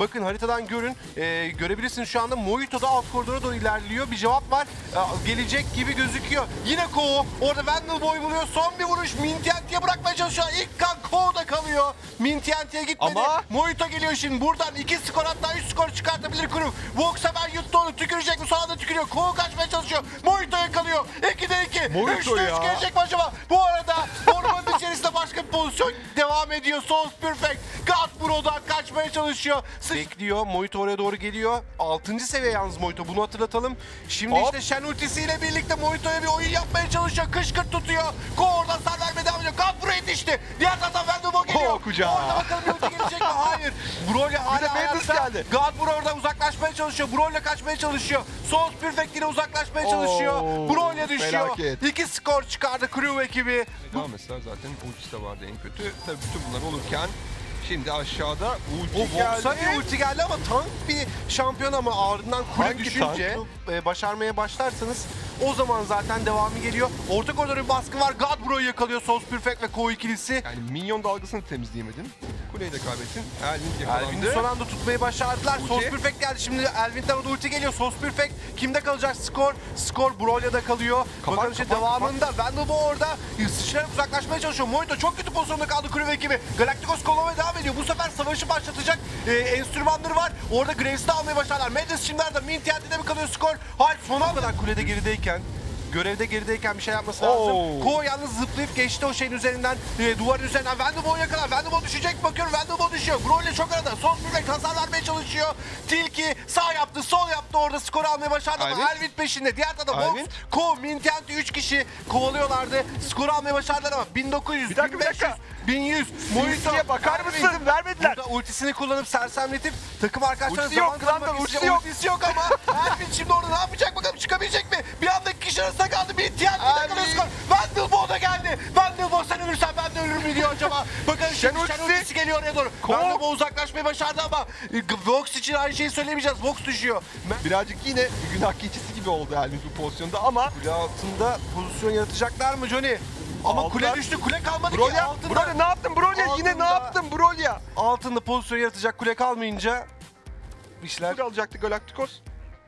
Bakın haritadan görün. Ee, görebilirsiniz şu anda Mojito da alt koridora doğru ilerliyor. Bir cevap var. Ee, gelecek gibi gözüküyor. Yine Ko orada Vandal Boy buluyor. Son bir vuruş Mintianti'ye bırakmaya çalışıyor. İlk kan Ko'da kalıyor. Mintianti'ye gitmedi. Ama- Mojito geliyor şimdi. Buradan 2 skor hatta 3 skor çıkartabilir Kuruk. Vox hemen yuttu onu. Tükürecek mi? Son anda tükürüyor. Ko kaçmaya çalışıyor. Mojito yakalıyor. 2'de 2. Mojito 3'te 3 ya. gelecek mi acaba? Bu arada pozisyon devam ediyor. Souls Perfect. God Bro'dan kaçmaya çalışıyor. Bekliyor. Mojito oraya doğru geliyor. 6. seviye yalnız Mojito. Bunu hatırlatalım. Şimdi Hop. işte Shen ultisiyle birlikte Mojito'ya bir oyun yapmaya çalışıyor. Kışkırt tutuyor. Ko oradan sar vermeye devam ediyor. God Bro yetişti. Diğer taraftan Vanderbo geliyor. Ko kucağı. Orada bakalım bir ulti gelecek mi? Hayır. Broly hala hayatta. geldi. God Bro orada uzaklaşmaya çalışıyor. Broly'le kaçmaya çalışıyor. Souls Perfect yine uzaklaşmaya Oo, çalışıyor. Broly'e düşüyor. felaket. İki skor çıkardı Crew ekibi. Ama mesela zaten ultisi de vardı en kötü. Tabii bütün bunlar olurken şimdi aşağıda ulti O geldi. Vox'a bir ulti geldi ama tank bir şampiyon ama ardından kule Hangi düşünce e, başarmaya başlarsanız o zaman zaten devamı geliyor. Orta koridora bir baskı var. God Bro'yu yakalıyor Souls Perfect ve Ko ikilisi. Yani minyon dalgasını temizleyemedin. Kuleyi de kaybettin. Elvin yakalandı. Elvin'i son anda tutmayı başardılar. Ulti. Souls Perfect geldi. Şimdi Elvin'den o da ulti geliyor. Souls Perfect kimde kalacak skor? Skor Brolya'da kalıyor. Kapat, Bakalım işte devamında Vandalbo orada sıçrayarak uzaklaşmaya çalışıyor. Mojito çok kötü pozisyonda kaldı Crew ekibi. Galacticos kovalamaya devam ediyor. Bu sefer savaşı başlatacak e, enstrümanları var. Orada Graves'i de almaya başlarlar. Madness şimdi nerede? Min TNT'de mi kalıyor skor? Hayır son anda kulede gerideyken görevde gerideyken bir şey yapması lazım. Oo. Ko yalnız zıplayıp geçti o şeyin üzerinden, e, duvarın üzerinden. Vanderbo yakalar. Vanderbo düşecek bakıyorum. Vanderbo düşüyor. Broly çok arada. Son bir hasar vermeye çalışıyor. Tilki sağ yaptı, sol yaptı. Orada skoru almaya başardı ama Alvin. Elvin peşinde. Diğer tarafta Alvin. Ko, Mintianti 3 kişi kovalıyorlardı. Skoru almaya başardılar ama 1900, Bir dakika, bir 1500, dakika. 1100. Sinsiye bakar mısın? Vermediler. Burada ultisini kullanıp sersemletip takım arkadaşlarına Ultisi yok, zaman Grandan, istiyor. ultisi yok. Ultisi yok ama Elvin şimdi orada ne yapacak bakalım çıkabilecek mi? Bir anda iki kişi arasında kaldı. De kalıyor Elvin. skor. Vandelbo da geldi. Vandelbo sen ölürsen ben de ölürüm mü diyor acaba. Bakalım şimdi Şen ultisi. ultisi geliyor oraya doğru. Vandelbo uzaklaşmayı başardı ama e, Vox için aynı şeyi söylemeyeceğiz. Vox düşüyor. Birazcık yine bir günah keçisi gibi oldu Elvin bu pozisyonda ama altında pozisyon yaratacaklar mı Johnny? Ama kule düştü. Kule kalmadı ki. Brolya, Altında, Brolya ne yaptın Brolya? Yine ne Altında. yaptın Brolya? altında pozisyon yaratacak kule kalmayınca işler... Skor alacaktı Galacticos.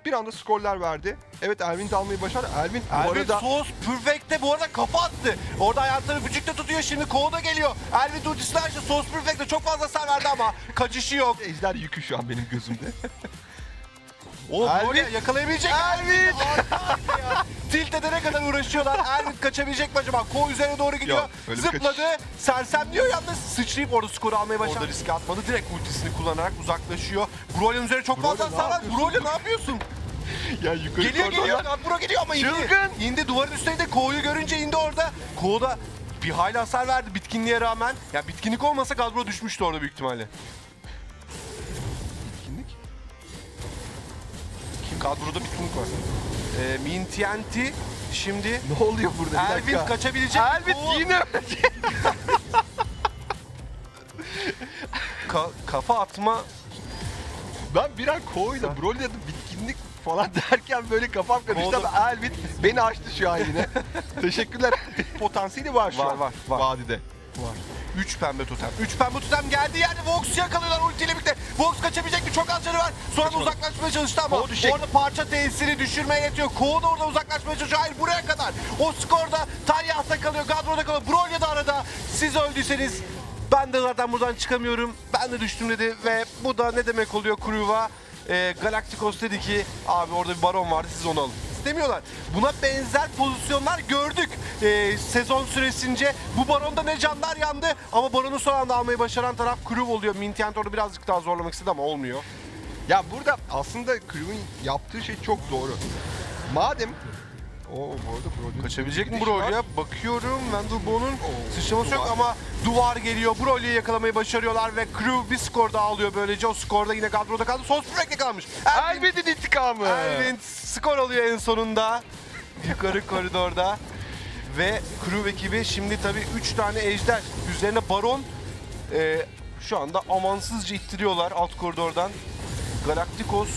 Bir anda skorlar verdi. Evet Elvin de almayı başardı. Elvin bu Elvin arada Sos Perfect'te bu arada kafa attı. Orada ayakları vücutta tutuyor şimdi Koğda geliyor. Elvin ultisini açtı. Sos Perfect'te çok fazla hasar verdi ama kaçışı yok. ejder yükü şu an benim gözümde. O Elvin. yakalayabilecek? Elvin. Harika ya. Tilt edene kadar uğraşıyorlar. Elvin kaçabilecek mi acaba? Ko üzerine doğru gidiyor. Yok, öyle bir Zıpladı. Sersemliyor yalnız. Sıçrayıp orada skoru almaya başladı. Orada riske atmadı. Direkt ultisini kullanarak uzaklaşıyor. Brolya'nın üzerine çok fazla ne hasar var. yapıyorsun? Brolya ne yapıyorsun? ya yukarı Geliyor koridordan- geliyor. Bro geliyor ama indi. Çılgın. İndi duvarın üstünde Ko'yu görünce indi orada. Ko da bir hayli hasar verdi bitkinliğe rağmen. Ya bitkinlik olmasa Gazbro düşmüştü orada büyük ihtimalle. Etkinlik. Kim Gazbro'da bitkinlik var. Ee, Min TNT şimdi Ne oluyor burada? Bir Elvin dakika. kaçabilecek mi? Elvin Ko- yine. Ka- kafa atma Ben bir an Ko'yla Brolya'da bitkinlik falan derken böyle kafam karıştı Oldu. ama Elvin beni açtı şu an yine. Teşekkürler. Potansiyeli var şu Var, an. var, var. Vadide. var. 3 pembe totem. 3 pembe totem geldi yerde Vox'u yakalıyorlar ultiyle birlikte. Vox kaçabilecek mi? Çok az canı var. Sonra Kaçmadı. uzaklaşmaya çalıştı ama orada parça tesiri düşürmeye yetiyor. Ko da orada uzaklaşmaya çalışıyor. Hayır buraya kadar. O skorda Talyah'ta kalıyor. Gadro'da kalıyor. Bronya da arada. Siz öldüyseniz ben de zaten buradan çıkamıyorum. Ben de düştüm dedi ve bu da ne demek oluyor Kruva? Ee, Galacticos dedi ki abi orada bir baron vardı siz onu alın. İstemiyorlar. Buna benzer pozisyonlar gördük ee, sezon süresince. Bu baronda ne canlar yandı ama baronu son anda almayı başaran taraf Kruv oluyor. Mintient orada birazcık daha zorlamak istedi ama olmuyor. Ya burada aslında Kriv'in yaptığı şey çok doğru. Madem Oo bu arada Broly Kaçabilecek mi var. Broly'a? Bakıyorum Oo, sıçraması yok ama duvar geliyor. Broly'yi yakalamayı başarıyorlar ve Crew bir skor daha alıyor böylece. O skorda yine Gadro'da kaldı. Son sürekli kalmış. Elvin, Elvin'in intikamı. Elvin skor alıyor en sonunda. Yukarı koridorda. Ve Crew ekibi şimdi tabii 3 tane ejder. Üzerine Baron. Ee, şu anda amansızca ittiriyorlar alt koridordan. Galacticos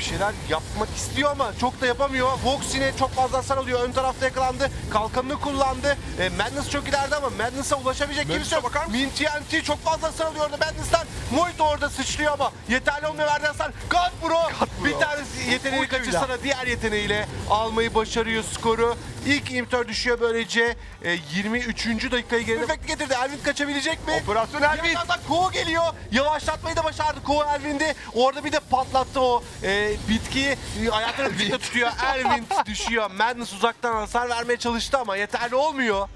bir şeyler yapmak istiyor ama çok da yapamıyor. Vox yine çok fazla hasar alıyor. Ön tarafta yakalandı. Kalkanını kullandı. E, Madness çok ileride ama Madness'a ulaşabilecek kimse yok. bakar? Min TNT çok fazla hasar alıyor orada Madness'tan. Moito orada sıçrıyor ama yeterli olmuyor verdiği hasar. God Bro bir tanesi yeteneğini Moito'yla. kaçırsana diğer yeteneğiyle almayı başarıyor skoru. İlk imitör düşüyor böylece. E, 23. dakikayı geride efekti getirdi. Elvin kaçabilecek mi? Operasyon Elvin. yandan da Ko geliyor. Yavaşlatmayı da başardı Ko Elvin'di. Orada bir de patlattı o e. E, Ayaklarını birlikte tutuyor. Elvin düşüyor. Madness uzaktan hasar vermeye çalıştı ama yeterli olmuyor.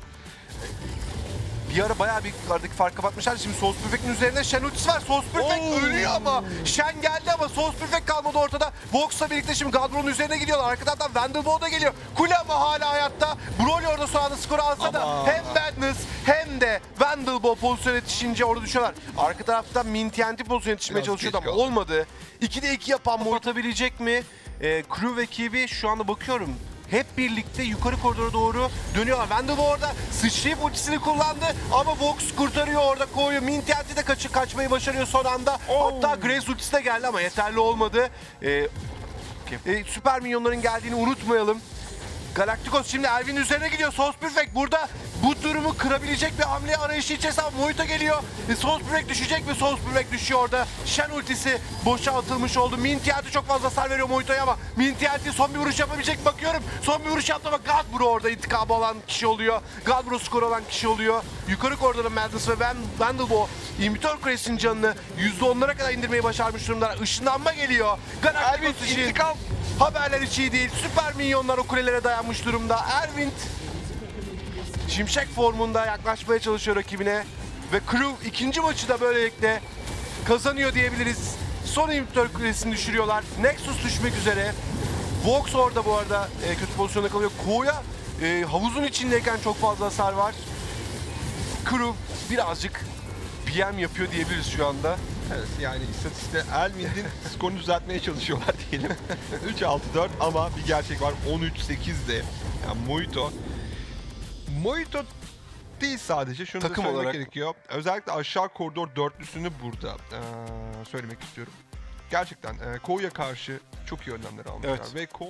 Bir ara bayağı bir aradaki fark kapatmışlar. Şimdi Sos Perfect'in üzerinde Shen ultisi var. Sos Perfect Oo. ölüyor ama. Shen geldi ama Sos Perfect kalmadı ortada. Vox'la birlikte şimdi Gadron'un üzerine gidiyorlar. Arka taraftan Vandelbo da geliyor. Kule ama hala hayatta. Broly orada şu anda skoru alsa da hem Madness hem de Vandelbo pozisyon yetişince orada düşüyorlar. Arka taraftan Min TNT pozisyon yetişmeye Biraz çalışıyordu ama olmadı. 2'de 2 yapan mı atabilecek mi? Ee, Crew ve Kiwi şu anda bakıyorum. Hep birlikte yukarı koridora doğru dönüyorlar. Vandal orada sıçrayıp ultisini kullandı ama Vox kurtarıyor orada koyuyor. Min TNT de kaçı kaçmayı başarıyor son anda. Hatta Grace ultisi de geldi ama yeterli olmadı. Ee, e, süper minyonların geldiğini unutmayalım. Galacticos şimdi Elvin üzerine gidiyor. Sos Perfect burada bu durumu kırabilecek bir hamle arayışı içerisinde ama Moito geliyor. E, Sos Perfect düşecek mi? Sos Perfect düşüyor orada. Shen ultisi boşa atılmış oldu. Min TNT çok fazla hasar veriyor Moito'ya ama Min TNT son bir vuruş yapabilecek bakıyorum. Son bir vuruş yaptı ama Godbro orada intikamı olan kişi oluyor. Godbro skoru olan kişi oluyor. Yukarı koridorda Madness ve Van Vandelbo İmitör Kulesi'nin canını %10'lara kadar indirmeyi başarmış durumda. Işınlanma geliyor. Galacticos Elvin, için intikam. Haberler hiç iyi değil. Süper minyonlar o kulelere dayanmış durumda. Erwind şimşek formunda yaklaşmaya çalışıyor rakibine. Ve Crew ikinci maçı da böylelikle kazanıyor diyebiliriz. Son imitör kulesini düşürüyorlar. Nexus düşmek üzere. Vox orada bu arada e, kötü pozisyonda kalıyor. Ko'ya e, havuzun içindeyken çok fazla hasar var. Crew birazcık PM yapıyor diyebiliriz şu anda. Evet yani istatistikte Elvin'in skorunu düzeltmeye çalışıyorlar diyelim. 3-6-4 ama bir gerçek var 13-8'de. Yani Moito. Moito değil sadece şunu Takım da söylemek olarak. gerekiyor. Özellikle aşağı koridor dörtlüsünü burada eee, söylemek istiyorum. Gerçekten eee Ko'ya karşı çok iyi önlemler almışlar Evet. ve Ko